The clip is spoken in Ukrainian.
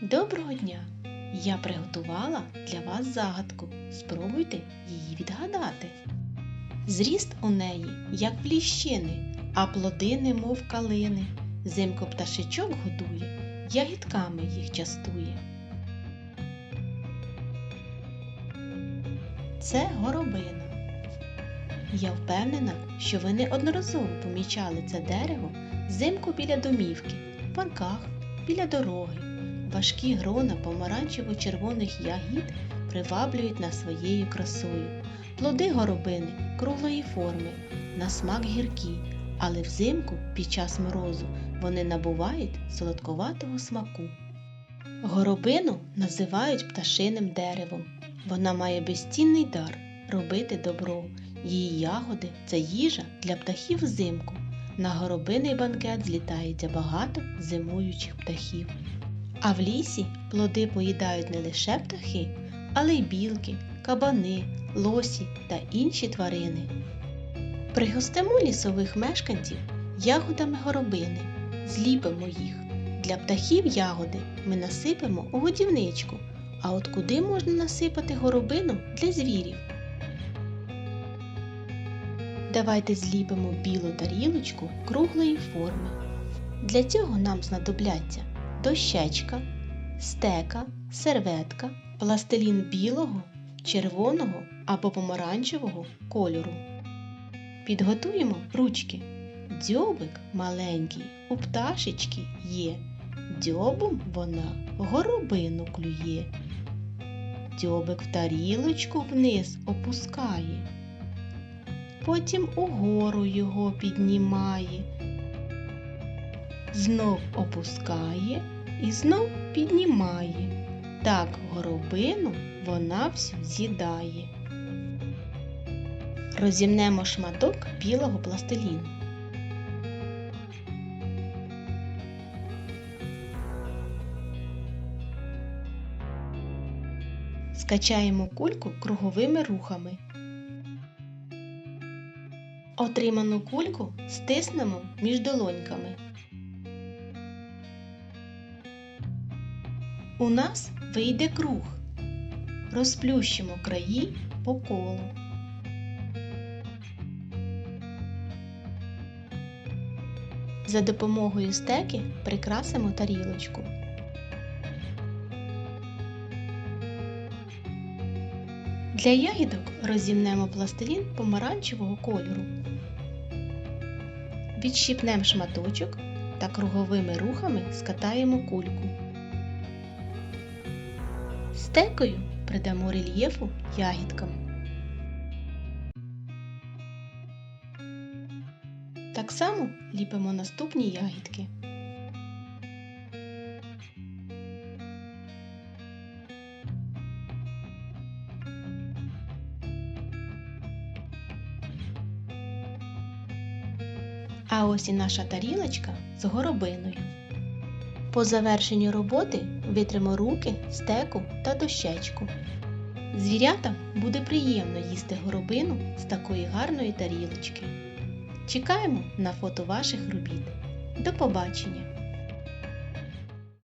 Доброго дня! Я приготувала для вас загадку. Спробуйте її відгадати. Зріст у неї, як в ліщини, а плоди, немов калини. Зимко пташечок годує, ягідками їх частує. Це горобина. Я впевнена, що ви неодноразово помічали це дерево взимку біля домівки, в парках, біля дороги. Важкі грона помаранчево-червоних ягід приваблюють нас своєю красою. Плоди горобини круглої форми, на смак гіркі, але взимку під час морозу вони набувають солодковатого смаку. Горобину називають пташиним деревом. Вона має безцінний дар робити добро. Її ягоди це їжа для птахів взимку. На горобиний банкет злітається багато зимуючих птахів. А в лісі плоди поїдають не лише птахи, але й білки, кабани, лосі та інші тварини. Пригостимо лісових мешканців ягодами горобини, зліпимо їх. Для птахів ягоди ми насипемо у годівничку. А от куди можна насипати горобину для звірів? Давайте зліпимо білу тарілочку круглої форми. Для цього нам знадобляться дощечка, стека, серветка, пластилін білого, червоного або помаранчевого кольору. Підготуємо ручки. Дзьобик маленький у пташечки є. Дзьобом вона горобину клює. Дзьобик в тарілочку вниз опускає. Потім угору його піднімає. Знов опускає і знов піднімає. Так горобину вона всю з'їдає. Розімнемо шматок білого пластиліну. Скачаємо кульку круговими рухами. Отриману кульку стиснемо між долоньками. У нас вийде круг. Розплющимо краї по колу. За допомогою стеки прикрасимо тарілочку. Для ягідок розімнемо пластилін помаранчевого кольору. Відщіпнемо шматочок та круговими рухами скатаємо кульку. Стекою придамо рельєфу ягідкам. Так само ліпимо наступні ягідки. А ось і наша тарілочка з горобиною. По завершенню роботи витримо руки, стеку та дощечку. Звірятам буде приємно їсти горобину з такої гарної тарілочки. Чекаємо на фото ваших робіт. До побачення!